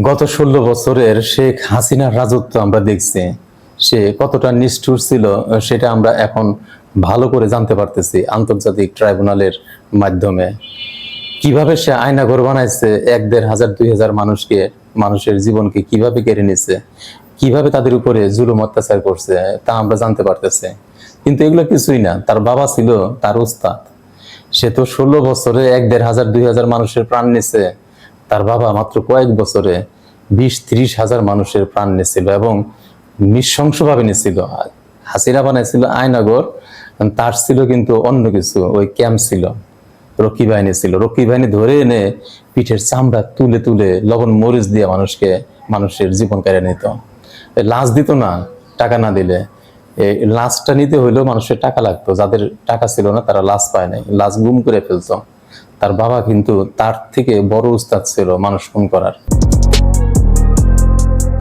গত ষোলো বছরের শেখ হাসিনার রাজত্ব আমরা দেখছি। সে কতটা নিষ্ঠুর ছিল, সেটা আমরা এখন ভালো করে জানতে পারতেছি আন্তর্জাতিক ট্রাইব্যুনালের মাধ্যমে। কীভাবে সে আয়নাঘর বানাইছে, এক দেড় হাজার, দুই হাজার মানুষকে, মানুষের জীবনকে কীভাবে কেড়ে নিছে, কীভাবে তাদের উপরে জুলুম অত্যাচার করছে, তা আমরা জানতে পারতেছি। কিন্তু এগুলো কিছুই না, তার বাবা ছিল তার উস্তাদ সে তো ষোলো বছরে এক দেড় হাজার, দুই হাজার মানুষের প্রাণ নিছে। তার বাবা মাত্র কয়েক বছরে বিশ ত্রিশ হাজার মানুষের প্রাণ নিছিল এবং নৃশংসভাবে নিছিল হাসিনা বানাইছিল আয়নাগর তার ছিল কিন্তু অন্য কিছু, ওই ক্যাম্প ছিল, রক্ষী বাহিনী ছিল। রক্ষী বাহিনী ধরে এনে পিঠের চামড়া তুলে তুলে লবণ মরিচ দিয়ে মানুষকে, মানুষের জীবন কেড়ে নিত। লাশ দিত না, টাকা না দিলে। লাশটা নিতে হইলেও মানুষের টাকা লাগতো। যাদের টাকা ছিল না, তারা লাশ পায় নাই। লাশ গুম করে ফেলতো। তার বাবা কিন্তু তার থেকে বড় উস্তাদ ছিল মানুষ খুন করার।